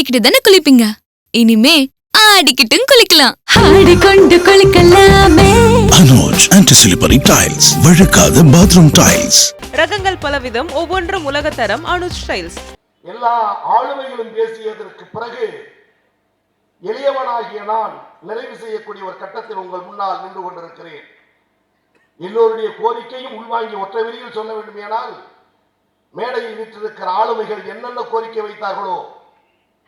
ஆடிக்கிட்டு தானே குளிப்பீங்க? இனிமே ஆடிக்கிட்டும் குளிக்கலாம். ஆடிக்கொண்டு குளிக்கலாமே. அனுஜ் ஆன்டி ஸ்லிப்பரி டைல்ஸ் வழுக்காத பாத்ரூம் டைல்ஸ் ரகங்கள் பலவிதம் ஒவ்வொன்றும் உலகத்தரம் அனுஜ் ஸ்டைல்ஸ் எல்லா ஆளுமைகளும் பேசியதற்கு பிறகு எளியவனாகிய நான் நிறைவு செய்யக்கூடிய ஒரு கட்டத்தில் உங்கள் முன்னால் நின்று கொண்டிருக்கிறேன். எல்லோருடைய கோரிக்கையும் உள்வாங்கி ஒற்றை வரியில் சொல்ல வேண்டுமேனால் மேடையில் வீற்றிருக்கிற ஆளுமைகள் என்னென்ன கோரிக்கை வைத்தார்களோ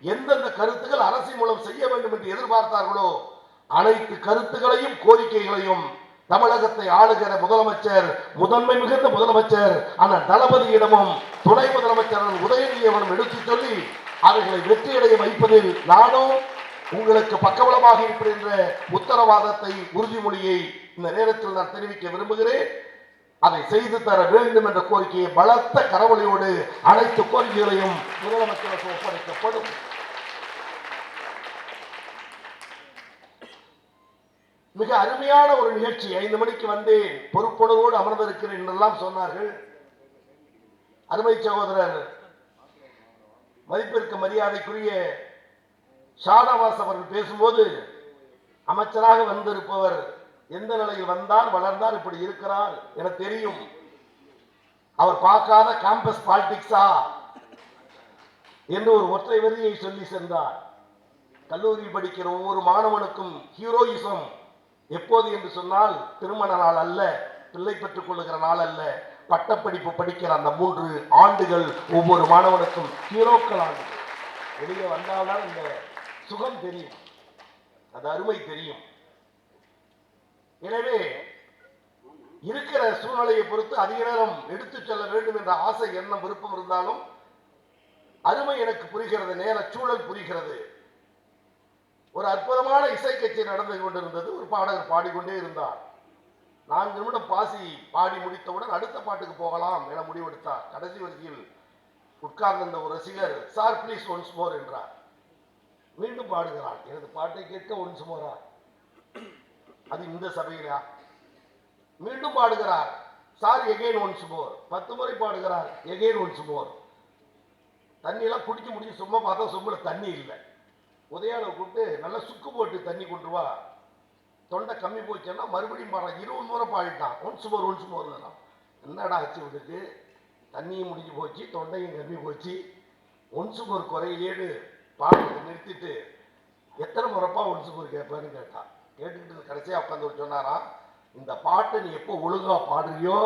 எந்தெந்த கருத்துக்கள் அரசின் மூலம் செய்ய வேண்டும் என்று எதிர்பார்த்தார்களோ அனைத்து கருத்துகளையும் கோரிக்கைகளையும் தமிழகத்தை ஆளுகிற முதலமைச்சர் முதன்மை மிகுந்த முதலமைச்சர் அந்த தளபதியிடமும் துணை முதலமைச்சர் அண்ணன் உதயநிதியவனும் சொல்லி அவர்களை வெற்றியடைய வைப்பதில் நானும் உங்களுக்கு பக்கபலமாக இருக்கின்ற என்ற உத்தரவாதத்தை உறுதிமொழியை இந்த நேரத்தில் நான் தெரிவிக்க விரும்புகிறேன். அதை செய்து தர வேண்டும் என்ற கோரிக்கையை பலத்த கரவொலியோடு அனைத்து கோரிக்கைகளையும் முதலமைச்சருக்கு ஒப்படைக்கப்படும். மிக அருமையான ஒரு நிகழ்ச்சி. ஐந்து மணிக்கு வந்தேன் பொறுப்புணர்வோடு அமர்ந்திருக்கிறேன் என்றெல்லாம் சொன்னார்கள். அருமை சகோதரர் மதிப்பிற்கு மரியாதைக்குரிய ஷானவாஸ் அவர்கள் பேசும்போது அமைச்சராக வந்திருப்பவர் எந்த நிலையில் வந்தார் வளர்ந்தார் இப்படி இருக்கிறார் என தெரியும். அவர் பார்க்காத கேம்பஸ் பாலிடிக்ஸா என்று ஒரு ஒற்றை வரியை சொல்லி சென்றார். கல்லூரியில் படிக்கிற ஒவ்வொரு மாணவனுக்கும் ஹீரோயிசம் எப்போது என்று சொன்னால் திருமண நாள் அல்ல பிள்ளை பெற்றுக் கொள்ளுகிற நாள் அல்ல. பட்டப்படிப்பு படிக்கிற அந்த மூன்று ஆண்டுகள் ஒவ்வொரு மாணவனுக்கும் ஹீரோக்கள் ஆண்டுகள் வெளியே வந்தால்தான் இந்த சுகம் தெரியும். அது அருமை தெரியும். எனவே இருக்கிற சூழ்நிலையை பொறுத்து அதிக நேரம் எடுத்துச் செல்ல வேண்டும் என்ற ஆசை எண்ணம் விருப்பம் இருந்தாலும் அருமை எனக்கு புரிகிறது நேர சூழல் புரிகிறது. ஒரு அற்புதமான இசை கச்சேரி நடந்து கொண்டிருந்தது. ஒரு பாடகர் பாடிக்கொண்டே இருந்தார். நான்கு நிமிடம் பாசி பாடி முடித்தவுடன் அடுத்த பாட்டுக்கு போகலாம் என முடிவெடுத்தார். கடைசி வரிசையில் உட்கார்ந்திருந்த ஒரு ரசிகர் சார் ப்ளீஸ் ஒன்ஸ் மோர் என்றார். மீண்டும் பாடுகிறார். எனது பாட்டை கேட்க ஒன்ஸ் மோரா அது இந்த சபையிலா? மீண்டும் பாடுகிறார். சார் எகெயின் ஒன்ஸ் மோர் பத்து முறை பாடுகிறார். எகெயின் ஒன்ஸ் மோர் தண்ணியெல்லாம் குடிச்சு முடிச்சு சும்மா பார்த்தா சும்மா தண்ணி இல்லை. உதயாவை கூப்பிட்டு நல்லா சுக்கு போட்டு தண்ணி கொண்டு வா. தொண்டை கம்மி போச்சுன்னா மறுபடியும் பாடுறான் இருபது முறை பாடிட்டான். ஒன்ஸ் மோர் ஒன்ஸ் மோர் என்னடா ஆச்சு இவனுக்கு தண்ணியும் முடிஞ்சு போச்சு தொண்டையும் கம்மி போச்சு. ஒன்ஸ் மோர் குறையிலேடு பாடுறதை நிறுத்திட்டு எத்தனை முறைப்பா ஒன்ஸ் மோர் கேட்பேன்னு கேட்டான். கேட்டுக்கிட்டு கடைசியாக உட்காந்து சொன்னாராம் இந்த பாட்டை நீ எப்போ ஒழுங்கா பாடுறியோ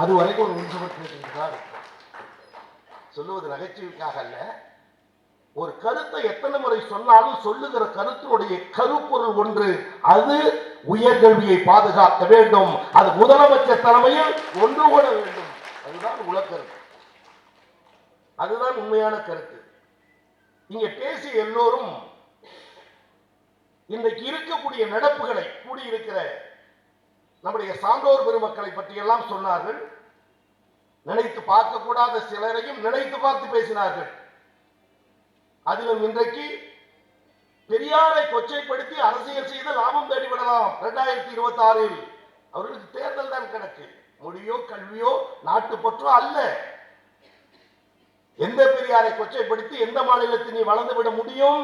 அது வரைக்கும் ஒரு ஒன்ஸ் மோர் கேட்டுக்கிட்டு தான் இருக்கும் சொல்லுவது நகைச்சுவைக்காக அல்ல ஒரு கருத்தை எத்தனை முறை சொன்னாலும் சொல்லுகிற கருத்தினுடைய கருப்பொருள் ஒன்று அது உயர்கல்வியை பாதுகாக்க வேண்டும். அது முதலமைச்சர் தலைமையில் ஒன்று கூட வேண்டும். அதுதான் உலக்கருத்து அதுதான் உண்மையான கருத்து. இங்க பேசிய எல்லோரும் இன்றைக்கு இருக்கக்கூடிய நடப்புகளை கூடியிருக்கிற நம்முடைய சான்றோர் பெருமக்களை பற்றியெல்லாம் சொன்னார்கள். நினைத்து பார்க்கக்கூடாத சிலரையும் நினைத்து பார்த்து பேசினார்கள். அதிலும் இன்றைக்கு பெரியாரை கொச்சைப்படுத்தி அரசியல் செய்து லாபம் தேடிவிடலாம். இரண்டாயிரத்தி இருபத்தி ஆறில் அவர்களுக்கு தேர்தல் தான் கணக்கு. மொழியோ கல்வியோ நாட்டுப்பற்றோ அல்ல. எந்த பெரியாரை கொச்சைப்படுத்தி எந்த மாநிலத்தில் நீ வளர்ந்து விட முடியும்?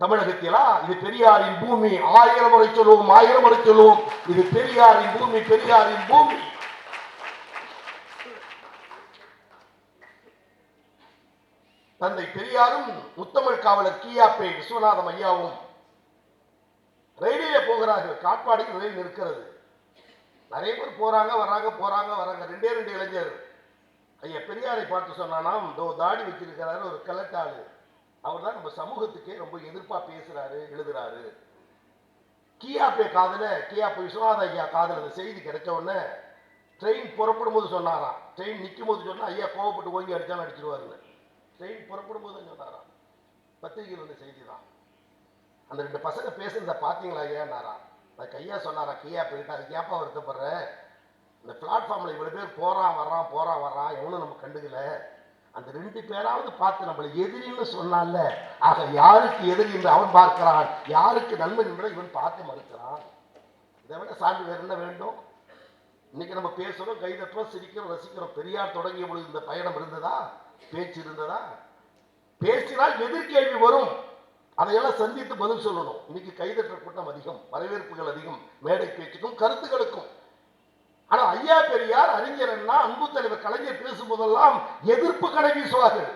தமிழகத்திலா? இது பெரியாரின் பூமி. ஆயிரம் முறை சொல்லுவோம் ஆயிரம் முறை சொல்லுவோம். இது பெரியாரின் பூமி பெரியாரின் பூமி. தந்தை பெரியாரும் முத்தமிழ் காவலர் கியாப்பே விஸ்வநாதம் ஐயாவும் ரயிலிலே போகிறார்கள். காட்பாடியில் ரயில் நிற்கிறது. நிறைய பேர் போறாங்க வர்றாங்க போறாங்க வராங்க ரெண்டே ரெண்டு இளைஞர். ஐயா பெரியாரை பார்த்து சொன்னானாம் இதோ தாடி வச்சிருக்கிறாரு ஒரு கலட்டாளு அவர் தான் நம்ம சமூகத்துக்கே ரொம்ப எதிர்ப்பா பேசுறாரு எழுதுறாரு. கியாப்பே காதல கியாப்பே விஸ்வநாத ஐயா காதல அந்த செய்தி கிடைச்ச உடனே ட்ரெயின் புறப்படும் போது சொன்னாராம். ட்ரெயின் நிற்கும் போது சொன்னா ஐயா கோவப்பட்டு ஓங்கி அடிச்சாலும் அடிச்சிருவாருன்னு. ட்ரெயின் புறப்படும் போது சொன்னாராம் பத்திரிகையில் வந்த செய்தி தான் அந்த ரெண்டு பசங்க பேசுறத பார்த்தீங்களா ஐயானாரா நான் கையா சொன்னாரா? கையா போயிட்டு? அதுக்கு ஏப்பா வருத்தப்படுற? இந்த பிளாட்ஃபார்மில் இவ்வளோ பேர் போகிறான் வர்றான் போகிறான் வர்றான். எவனும் நம்ம கண்டுக்கல. அந்த ரெண்டு பேராவது பார்த்து நம்மளை எதிரின்னு சொன்னான்ல. ஆக யாருக்கு எதிரி என்று அவன் பார்க்கிறான்? யாருக்கு நன்மை என்று இவன் பார்த்து மறுக்கிறான். இதை விட சான்று வேறு என்ன வேண்டும்? இன்னைக்கு நம்ம பேசுறோம் கைதட்டுறோம் சிரிக்கிறோம் ரசிக்கிறோம். பெரியார் தொடங்கிய பொழுது இந்த பயணம் இருந்ததா? பேச்சு இருந்ததா? பேசினால் எதிர்கேள்வி வரும். அதையெல்லாம் சந்தித்து பதில் சொல்லணும். இன்னைக்கு கைதட்டுற கூட்டம் அதிகம் வரவேற்புகள் அதிகம் மேடை பேச்சுக்கும் கருத்துக்களுக்கும் ஆனா ஐயா பெரியார் அறிஞர் அண்ணா அன்பு தலைவர் கலைஞர் பேசும்போதெல்லாம் எதிர்ப்பு கடை வீசுவார்கள்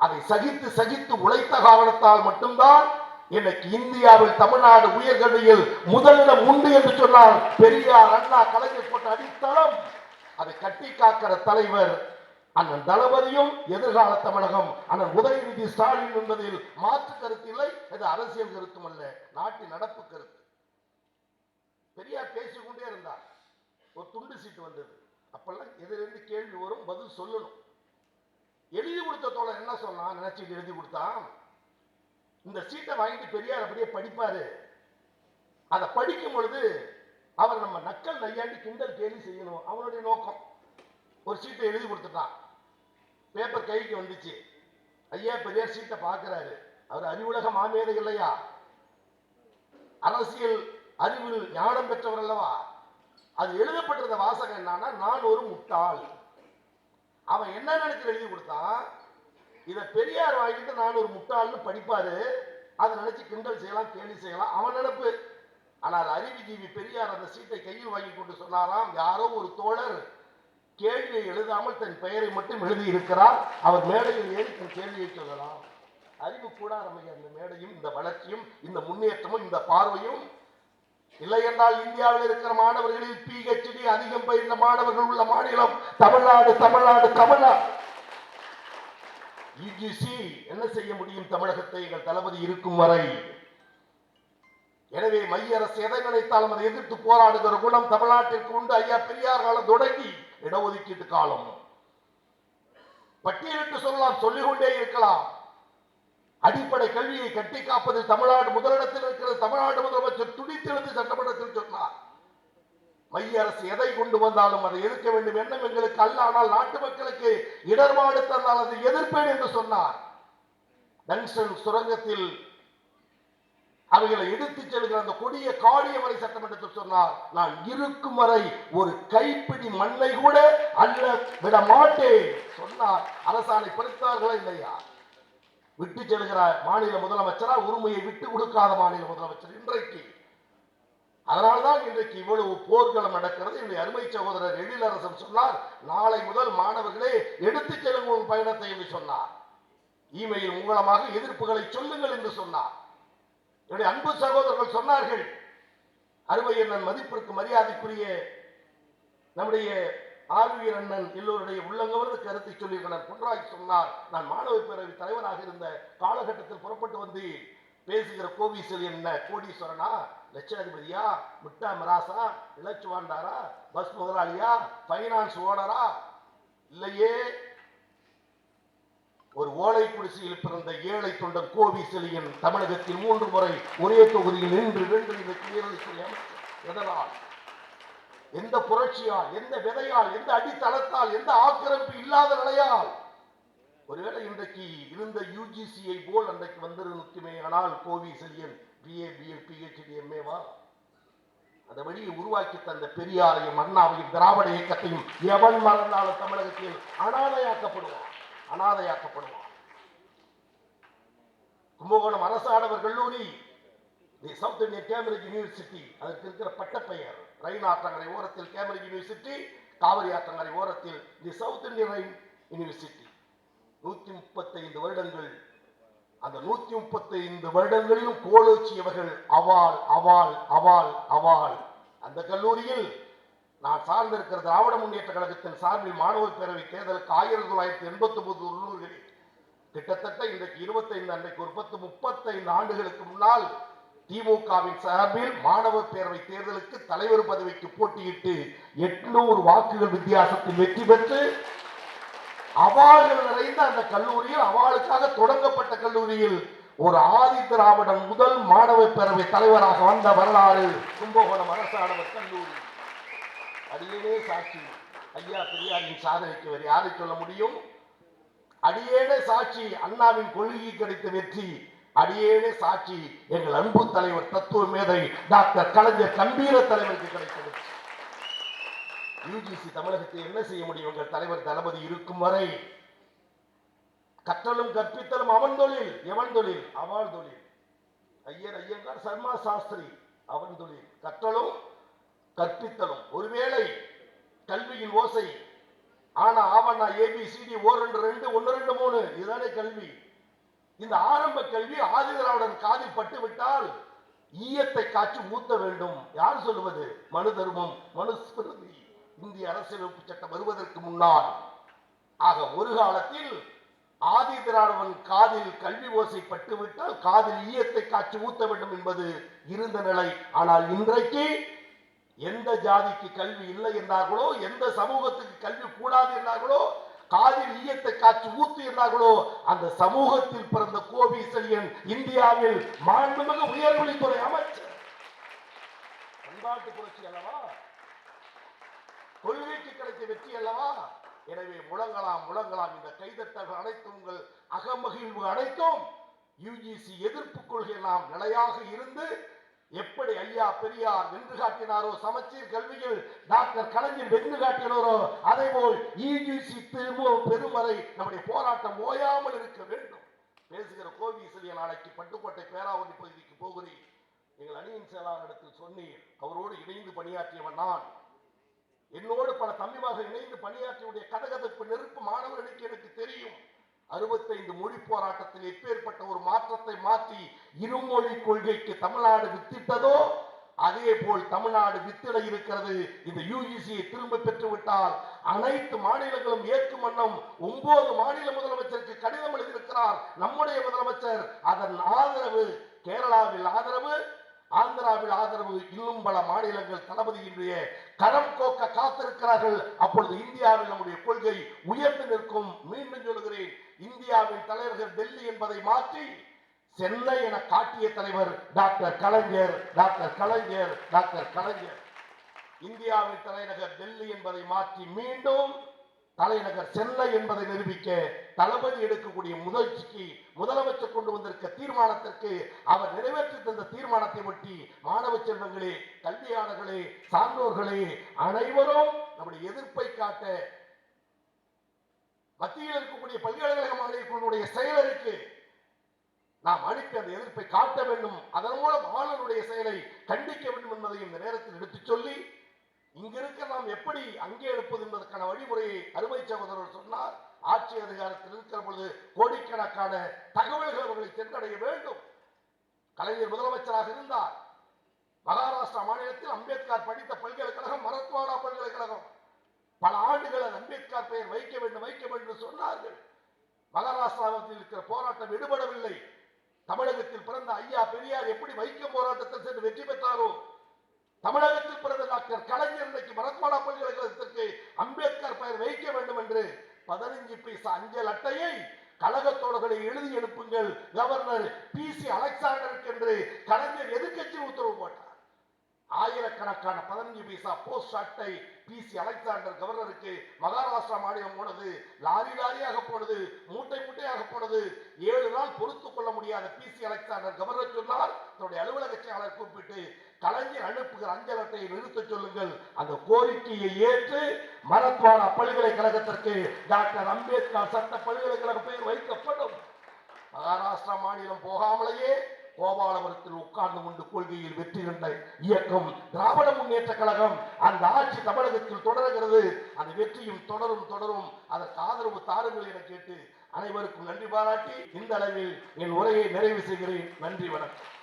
அதை சகித்து சகித்து உழைத்த காரணத்தால் மட்டும்தான் இன்னைக்கு இந்தியாவில் தமிழ்நாடு உயர்கல்வியில் முதலிடம் உண்டு என்று சொன்னால் பெரியார் அண்ணா கலைஞர் போட்ட அடித்தளம். அதை கட்டி காக்கிற தலைவர் அண்ணன் தளபதியும் எதிர்கால தமிழகம். அண்ணன் உதயநிதி ஸ்டாலின் என்பதில் மாற்று கருத்து இல்லை இது அரசியல் கருத்தும் அல்ல நாட்டின் நடப்பு கருத்து. பெரியார் பேசிக்கொண்டே இருந்தார். ஒரு துண்டு சீட்டு வந்தது. அப்பெல்லாம் எதிலிருந்து கேள்வி வரும் பதில் சொல்லணும். எழுதி கொடுத்த தோழர் என்ன சொன்னா நினைச்சிட்டு எழுதி கொடுத்தான். இந்த சீட்டை வாங்கிட்டு பெரியார் அப்படியே படிப்பாரு. அதை படிக்கும் பொழுது அவர் நம்ம நக்கல் நையாண்டி கிண்டல் கேலி செய்யணும் அவனுடைய நோக்கம். ஒரு சீட்டை எழுதி கொடுத்துட்டான். பேப்பர் கைக்கு வந்துச்சு. ஐயா பெரியார் சீட்டை பார்க்கிறாரு. அவர் அறிவுலக மாமேதை இல்லையா? அரசியல் அறிவில் ஞானம் பெற்றவர் அல்லவா? அது எழுதப்பட்டிருந்த வாசகம் என்னன்னா நான் ஒரு முட்டாள். அவன் என்ன நினைச்சு எழுதி கொடுத்தான்? இதை பெரியார் வாங்கிட்டு நான் ஒரு முட்டாள்னு படிப்பாரு. அதை நினைச்சு கிண்டல் செய்யலாம் கேள்வி செய்யலாம். அவன் நினைப்பு. ஆனால் அறிவுஜீவி பெரியார் அந்த சீட்டை கையில் வாங்கி கொண்டு சொன்னாராம் யாரோ ஒரு தோழர். கேள்வியை எழுதாமல் தன் பெயரை மட்டும் எழுதி இருக்கிறார் அவர் மேடையில் ஏறி தன் கேள்வியை சொல்லலாம். அறிவு கூடாரமைய அந்த மேடையும் இந்த வளர்ச்சியும் இந்த முன்னேற்றமும் இந்த பார்வையும். இல்லை என்றால் இந்தியாவில் இருக்கிற மாணவர்களில் பிஹெச்டி அதிகம் பயின்ற மாணவர்கள் உள்ள மாநிலம் தமிழ்நாடு தமிழ்நாடு தமிழ்நாடு. யுஜிசி என்ன செய்ய முடியும் தமிழகத்தை? எங்கள் தளபதி இருக்கும் வரை எனவே மைய அரசு எதை நினைத்தாலும் அதை எதிர்த்து போராடுகிற குணம் தமிழ்நாட்டிற்கு உண்டு ஐயா பெரியார் காலம் தொடங்கி இடஒதுக்கீட்டு காலம். பட்டியலிட்டு சொல்லலாம் சொல்லிக்கொண்டே இருக்கலாம். அடிப்படை கல்வியை கட்டி காப்பதில் தமிழ்நாடு முதலிடத்தில் இருக்கிறது. தமிழ்நாடு முதலமைச்சர் துடித்தெழுந்து சட்டமன்றத்தில் சொன்னார். மைய அரசு எதை கொண்டு வந்தாலும் அதை எதிர்க்க வேண்டும். எண்ணம் எங்களுக்கு அல்ல. ஆனால் நாட்டு மக்களுக்கு இடர்பாடு தந்தால் அதை எதிர்ப்பேன் என்று சொன்னார். டங்ஸ்டன் சுரங்கத்தில் அவைகளை எடுத்துச் செல்கிற அந்த கொடிய காளியமலை சட்டமன்றத்தில் சொன்னார் நான் இருக்கும் வரை ஒரு கைப்பிடி மண்ணை கூட அல்ல விட மாட்டேன் சொன்னார். அரசாணை பிறத்தார்களா இல்லையா? விட்டு செல்கிற மாநில முதலமைச்சரா உரிமையை விட்டு கொடுக்காத மாநில முதலமைச்சர் இன்றைக்கு. அதனால்தான் இன்றைக்கு இவ்வளவு போர்க்களம் நடக்கிறது. என்னுடைய அருமை சகோதரர் எழிலரசன் சொன்னார் நாளை முதல் மாணவர்களே எடுத்துச் செல்லுங்கள் பயணத்தை என்று சொன்னார். இமெயில் மூலமாக எதிர்ப்புகளை சொல்லுங்கள் என்று சொன்னார். என்னுடைய அன்பு சகோதரர்கள் சொன்னார்கள். அருமை அண்ணன் மதிப்பிற்கு மரியாதைக்குரிய நம்முடைய ஆர்வியர் அண்ணன் எல்லோருடைய உள்ளங்கவர்ந்து கருத்தை சொல்லியிருக்கிறார் பொன்ராஜ் சொன்னார். நான் மாணவ பேரவை தலைவராக இருந்த காலகட்டத்தில் புறப்பட்டு வந்து பேசுகிற கோவிசல் என்ன கோடீஸ்வரனா லட்சாதிபதியா முட்டா மராசா இலச்சுவாண்டாரா பஸ் முதலாளியா பைனான்ஸ் ஓனரா இல்லையே ஒரு ஓலை குடிசையில் பிறந்த ஏழை தொண்டர் கோவி செலியன் தமிழகத்தில் மூன்று முறை ஒரே தொகுதியில் நின்று வென்று இந்த எதனால்? எந்த புரட்சியால் எந்த விதையால் எந்த அடித்தளத்தால் எந்த ஆக்கிரமிப்பு இல்லாத நிலையால்? ஒருவேளை இன்றைக்கு இருந்த யூஜிசியை போல் அன்றைக்கு வந்திருக்குமே ஆனால் Kovi Chezhiyan BA BA PhD எம்ஏவா அந்த வழியை உருவாக்கி தந்த பெரியாரையும் அண்ணாவையும் திராவிட இயக்கத்தையும் எவன் மறந்தாலும் தமிழகத்தில் அனாதையாக்கப்படுவான். அனாதையாக்கப்படுவான். கும்பகோணம் அரசாடவர் கல்லூரி the South Indian Cambridge university அதற்கு இருக்கிற பட்டப்பெயர். ரயின் ஆற்றங்கரை ஓரத்தில் கேம்பிரிட்ஜ் யூனிவர்சிட்டி காவிரி ஆற்றங்கரை ஓரத்தில் the South Indian rail university. நூத்தி முப்பத்தைந்து வருடங்கள் அந்த நூத்தி முப்பத்தைந்து வருடங்களிலும் கோலோச்சியவர்கள் அவால் அவால் அவால் அவால் அந்த கல்லூரியில் நான் சார்ந்திருக்கிற திராவிட முன்னேற்ற கழகத்தின் சார்பில் மாணவர் பேரவை தேர்தலுக்கு ஆயிரத்தி தொள்ளாயிரத்தி எண்பத்தி ஒன்பது உள்ளூர்களில் கிட்டத்தட்ட இன்றைக்கு இருபத்தைந்து அன்றைக்கு ஒரு பத்து முப்பத்தைந்து ஆண்டுகளுக்கு முன்னால் திமுகவின் சார்பில் மாணவர் பேரவை தேர்தலுக்கு தலைவர் பதவிக்கு போட்டியிட்டு எட்நூறு வாக்குகள் வித்தியாசத்தில் வெற்றி பெற்று அவாள்கள் நிறைந்த அந்த கல்லூரியில் அவாளுக்காக தொடங்கப்பட்ட கல்லூரியில் ஒரு ஆதி திராவிடன் முதல் மாணவர் பேரவை தலைவராக வந்த வரலாறு கும்பகோணம் அரசாணவர் கல்லூரி. அடியேனே சாட்சி. ஐயா பெரியாரின் சாதனைக்கு வேறு யாரை சொல்ல முடியும்? அடியேனே சாட்சி அண்ணாவின் கொள்கை கிடைத்த வெற்றி. அடியேனே சாட்சி எங்கள் அன்பு தலைவர் தத்துவ மேதை டாக்டர் கலைஞர் கம்பீர தலைவருக்கு கிடைத்தது யூஜிசி தமிழகத்தில் என்ன செய்ய முடியும்? எங்கள் தலைவர் தளபதி இருக்கும் வரை கற்றலும் கற்பித்தலும் அவன் தொழில் எவன் தொழில்? அவள் தொழில். ஐயர் ஐயங்கார் சர்மா சாஸ்திரி அவன் தொழில். கற்றலும் கற்பித்தலும். ஒருவேளை கல்வியின் ஓசை. ஆனா ஆவண்ணா ஏபிசிடி ஓ ரெண்டு ரெண்டு ஒன்னு ரெண்டு மூணு. இதுதானே கல்வி. இந்த ஆரம்ப கல்வி ஆதிதராவுடன் காதில் பட்டு விட்டால் ஈயத்தை காய்ச்சி ஊத்த வேண்டும். யார் சொல்லுவது? மனு தர்மம் மனுஸ்மிருதி இந்திய அரசியலமைப்பு சட்டம் வருவதற்கு முன்னால். ஆக ஒரு காலத்தில் ஆதி திராவிடன் காதில் கல்வி ஓசை பட்டுவிட்டால் காதில் ஈயத்தை காய்ச்சி ஊத்த வேண்டும் என்பது இருந்த நிலை. ஆனால் இன்றைக்கு எந்த ஜாதிக்கு கல்வி இல்லை என்றார்களோ எந்த சமூகத்துக்கு கல்வி கூடாது என்றார்களோ காதில் ஈயத்தை காற்று ஊத்து என்றார்களோ அந்த சமூகத்தில் பிறந்த கோபி செழியன் இந்தியாவில் மாண்புமிகு உயர்கல்வித்துறை அமைச்சர். பண்பாட்டு புரட்சி அல்லவா? கொள்கைக்கு கிடைத்த வெற்றி அல்லவா? எனவே முழங்கலாம் முழங்கலாம். இந்த கைதட்டல்கள் அனைத்தும் உங்கள் அகமகிழ்வு அனைத்தும் யுஜிசி எதிர்ப்பு கொள்கை எல்லாம் நிலையாக இருந்து எப்படி ஐயா பெரியார் வென்று காட்டினாரோ சமச்சீர் கல்வியில் டாக்டர் கலைஞர் வென்று காட்டினாரோ அதே போல் யுஜிசி திரும்ப பெருமறை நம்முடைய போராட்டம் ஓயாமல் இருக்க வேண்டும். பேசுகிற கோவி சிறிய நாளைக்கு பட்டுக்கோட்டை பேராவதி பகுதிக்கு போகிறேன். எங்கள் அணியின் செயலாளரிடத்தில் சொன்னீர் அவரோடு இணைந்து பணியாற்றியவன் நான். என்னோடு பல தம்பிமாக இணைந்து பணியாற்றியுடைய கதகதப்பு நெருப்பு மாணவர்களுக்கு எனக்கு தெரியும். அறுபத்தைந்து மொழி போராட்டத்தில் எப்பேற்பட்ட ஒரு மாற்றத்தை மாற்றி இருமொழி கொள்கைக்கு தமிழ்நாடு வித்திட்டதோ அதே போல் தமிழ்நாடு வித்திட இருக்கிறது. இந்த யூஜிசியை திரும்ப பெற்றுவிட்டால் அனைத்து மாநிலங்களும் ஏற்கும் வண்ணம் ஒன்பது மாநில முதலமைச்சருக்கு கடிதம் எழுதியிருக்கிறார் நம்முடைய முதலமைச்சர். அதன் ஆதரவு கேரளாவில் ஆதரவு ஆந்திராவில் ஆதரவு இன்னும் பல மாநிலங்கள் தளபதியினுடைய கரம் கோக்க காத்திருக்கிறார்கள். அப்பொழுது இந்தியாவில் நம்முடைய கொள்கை உயர்ந்து நிற்கும். மீண்டும் சொல்கிறேன் இந்தியாவின் தலைவர்கள் டெல்லி என்பதை மாற்றி சென்னை என காட்டிய தலைவர் doctor Kalaignar doctor Kalaignar doctor Kalaignar. இந்தியாவின் தலைநகர் டெல்லி என்பதை மாற்றி மீண்டும் தலைநகர் சென்னை என்பதை நிரூபிக்க தளபதி எடுக்கக்கூடிய முயற்சிக்கு முதலமைச்சர் கொண்டு வந்திருக்க தீர்மானத்திற்கு அவர் நிறைவேற்றி தந்த தீர்மானத்தை ஒட்டி மாணவ செல்வங்களே கல்வியாளர்களே சான்றோர்களே அனைவரும் நம்முடைய எதிர்ப்பை காட்ட மத்தியில் இருக்கக்கூடிய பல்கலைக்கழக மாணவர்களுடைய செயலருக்கு நாம் அனுப்பி அந்த எதிர்ப்பை காட்ட வேண்டும். அதன் மூலம் ஆளுநருடைய செயலை கண்டிக்க வேண்டும் என்பதையும் இந்த நேரத்தில் எடுத்துச் சொல்லி இங்கிருக்க நாம் எப்படி அங்கே எடுப்பது என்பதற்கான வழிமுறையை அருமை சகோதரர் சொன்னார். ஆட்சி அதிகாரத்தில் இருக்கிற பொழுது கோடிக்கணக்கான தகவல்கள் அவர்களை சென்றடைய வேண்டும். கலைஞர் முதலமைச்சராக இருந்தார். மகாராஷ்டிரா மாநிலத்தில் அம்பேத்கர் படித்த பல்கலைக்கழகம் மரத்வாடா பல்கலைக்கழகம். பல ஆண்டுகள் அம்பேத்கர் பெயர் வைக்க வேண்டும் வைக்க சொன்னார்கள். மகாராஷ்டிராவில் இருக்கிற போராட்டம் விடுபடவில்லை தமிழகத்தில் பிறந்த ஐயா பெரியார் எப்படி வைக்கம் போராட்டத்தில் சென்று வெற்றி பெற்றாரோ? தமிழகத்தில் பிறந்த டாக்டர் கலைஞர் இன்றைக்கு மரத்வாடா பல்கலைக்கழகத்திற்கு அம்பேத்கர் பெயர் வைக்க வேண்டும் என்று பதினஞ்சு பைசா அஞ்சல் அட்டையை கழக தோழர்களை எழுதி எழுப்புங்கள். கவர்னர் பி சி அலெக்சாண்டருக்கு என்று கலைஞர் எதிர்க்க ஆயிரக்கணக்கான பதினஞ்சு பைசா போஸ்ட் அட்டை பிசி அலெக்சாண்டர் கவர்னருக்கு மகாராஷ்டிரா மாநிலம் போனது. லாரி லாரியாக போனது. மூட்டை மூட்டையாக போனது. ஏழு நாள் பொறுத்துக் கொள்ள முடியாத பிசி அலெக்சாண்டர் கவர்னர் சொன்னார். தன்னுடைய அலுவலக செயலாளர் கூப்பிட்டு கலைஞர் அனுப்புகிற அஞ்சல் அட்டையை நிறுத்தச் சொல்லுங்கள். அந்த கோரிக்கையை ஏற்று மரத்வாடா பல்கலைக்கழகத்திற்கு டாக்டர் அம்பேத்கர் சட்ட பல்கலைக்கழக பெயர் வைக்கப்படும். மகாராஷ்டிரா மாநிலம் போகாமலேயே கோபாலபுரத்தில் உட்கார்ந்து கொண்டு கொள்கையில் வெற்றி கண்ட இயக்கம் திராவிட முன்னேற்ற கழகம் அந்த ஆட்சி தமிழகத்தில் தொடர்கிறது. அந்த வெற்றியும் தொடரும் தொடரும். அதற்கு ஆதரவு தாருங்கள் என கேட்டு அனைவருக்கும் நன்றி பாராட்டி இந்த அளவில் என் உரையை நிறைவு செய்கிறேன். நன்றி வணக்கம்.